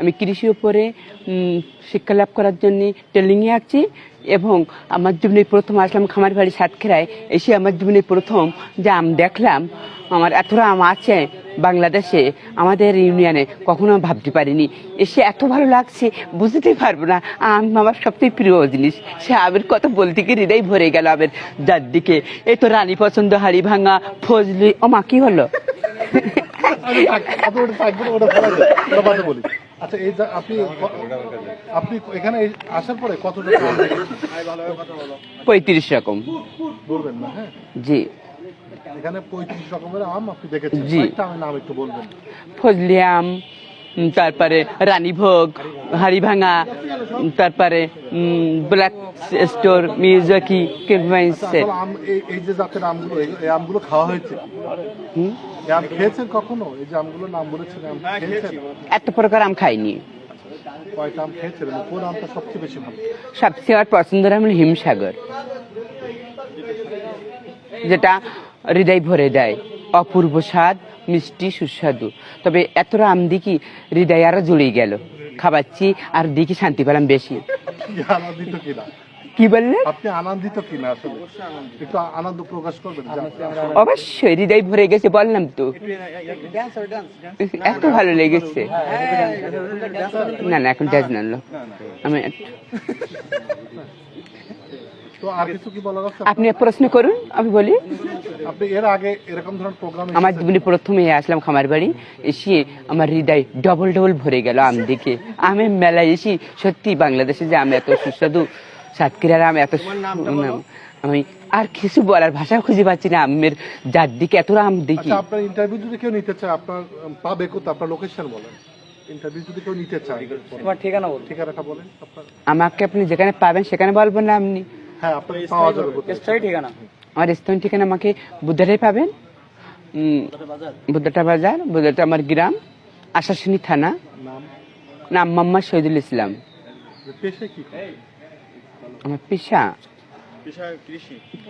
আমি কৃষি উপরে শিক্ষা লাভ করার জন্য ট্রেনিংয়ে আছি এবং আমার জীবনে প্রথম আসলাম খামার বাড়ি সাতক্ষীরায়। এসে আমার জীবনে প্রথম যে আম দেখলাম, আমার এতটা আম আছে বাংলাদেশে, আমাদের ইউনিয়নে, কখনো ভাবতে পারিনি। এসে এত ভালো লাগছে, বুঝতে পারব না, আম আমার সবথেকে প্রিয় জিনিস। সে আমের কথা বলতে গিয়ে হৃদয় ভরে গেল আমের যার দিকে। এই তো রানী পছন্দ, হাড়ি ভাঙা, ফজলি ও মা কি হলো? আচ্ছা এই আপনি আপনি এখানে আসার পরে কতটা পঁয়ত্রিশ রকম। বলবেন না হ্যাঁ? জি। এখানে পঁয়ত্রিশ রকমের আম আপনি দেখেছেন। জি। নাম একটু বলবেন। ফজলি আম তারপরে রানীভোগ হাড়িভাঙা তারপরে ব্ল্যাক স্টোর মিউজাকি কিরমাইসে এই এই যে জাতের আমগুলো এই- আমগুলো খাওয়া হয়েছে? আম খেয়েছেন কখনো? এই যে আমগুলোর নাম বলেছেন আম খেয়েছেন? এত প্রকার আম খাইনি। কয়টা আম খেয়েছেন? কোন আমটা সবচেয়ে বেশি ভালো? সবচেয়ে আমার পছন্দের আম হলো হিমসাগর যেটা হৃদয় ভরে দেয়। অপূর্ব স্বাদ মিষ্টি সুস্বাদু। তবে এত আম দেখি হৃদয় আরও জুড়ে গেল। খাবাচ্ছি আর দেখি শান্তি পেলাম বেশি। কি বললে? আপনি আনন্দিত কিনা আসলে? একটু আনন্দ প্রকাশ করবেন অবশ্যই হৃদয় ভরে গেছে বললাম তো। এত ভালো লেগেছে। না না এখন ডাজ নালো আমি তো আর কিছু কি বলার আছে আপনি এক প্রশ্ন করুন আমি বলি। আপনি এর আগে এরকম ধরনের প্রোগ্রাম আমার জীবনে প্রথমে আসলাম খামার বাড়ি এসে আমার হৃদয় ডবল ডবল ভরে গেল আম দেখে। আমের মেলায় এসে সত্যি বাংলাদেশে যে আমি এত সুস্বাদু সাতক্ষীরার আম এত আমি আর কিছু বলার ভাষা খুঁজে পাচ্ছি না আমের যার দিকে এত আম দেখি। আচ্ছা আপনার ইন্টারভিউ যদি কেউ নিতে চায় আপনার পাবে কোথায়? আপনার লোকেশন বলেন। ইন্টারভিউ যদি কেউ নিতে চায় ঠিকানা বল ঠিকানাটা বলেন আপনার। আমাকে আপনি যেখানে পাবেন সেখানে বলবেন না আপনি। হ্যাঁ আপনার পাওয়া যাবে স্থায়ী ঠিকানা। আমার স্থানীয় ঠিকানা আমাকে বুদ্ধাটাই পাবেন? বুদ্ধাটা বাজার। বুদ্ধাটা আমার গ্রাম আশাশুনি থানা। নাম? মোহাম্মদ শহীদুল ইসলাম? আমার পেশা?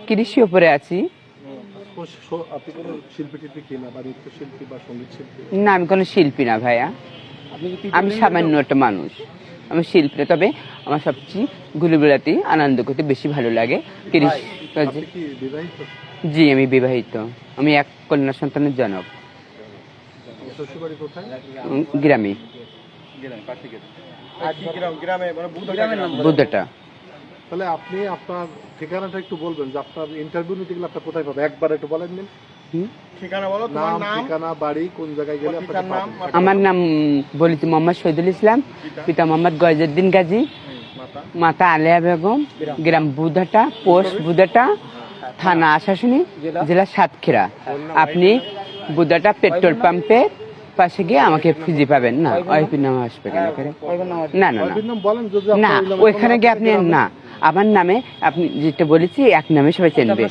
কৃষি। উপরে আছি। না আমি কোনো শিল্পী না ভাইয়া। আমি সামান্য একটা মানুষ। আমি শিল্পী তবে আমার সবচেয়ে বেড়াতে আনন্দ করতে বেশি ভালো লাগে। বিবাহিত? জি আমি বিবাহিত। আমি এক কন্যা সন্তানের জনক। গ্রামে। বুদ্ধটা তাহলে আপনি আপনার ঠিকানাটা একটু বলবেন যে আপনার ইন্টারভিউ নিতে গেলে আপনার কোথায় পাবে একবার একটু বলেন দিন? ঠিকানা বলো নাম ঠিকানা বাড়ি কোন জায়গায় গেলে আপনাকে পাবেন আমার নাম বলেছি মোহাম্মদ শহীদুল ইসলাম পিতা? মোহাম্মদ গয়জুদ্দিন গাজী মাতা? আলিয়া বেগম গ্রাম? বুধাটা পোস্ট বুধাটা থানা আশাশুনি জেলা? সাতক্ষীরা। আপনি বুধাটা পেট্রোল পাম্পের পাশে গিয়ে আমাকে খুঁজে পাবেন না? ওইপি নাম? আসবে কেন না না না। ওইখানে গিয়ে আপনি না আমার নামে আপনি যেটা বলেছি এক নামে সবাই চেনবে।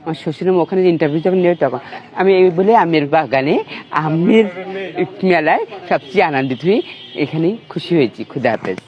আমার শ্বশুরের ওখানে ইন্টারভিউ যখন নেবে তখন আমি এই বলে আমের বাগানে আমের মেলায় সবচেয়ে আনন্দিত হয়ে এখানেই খুশি হয়েছি খুদা হাফেজ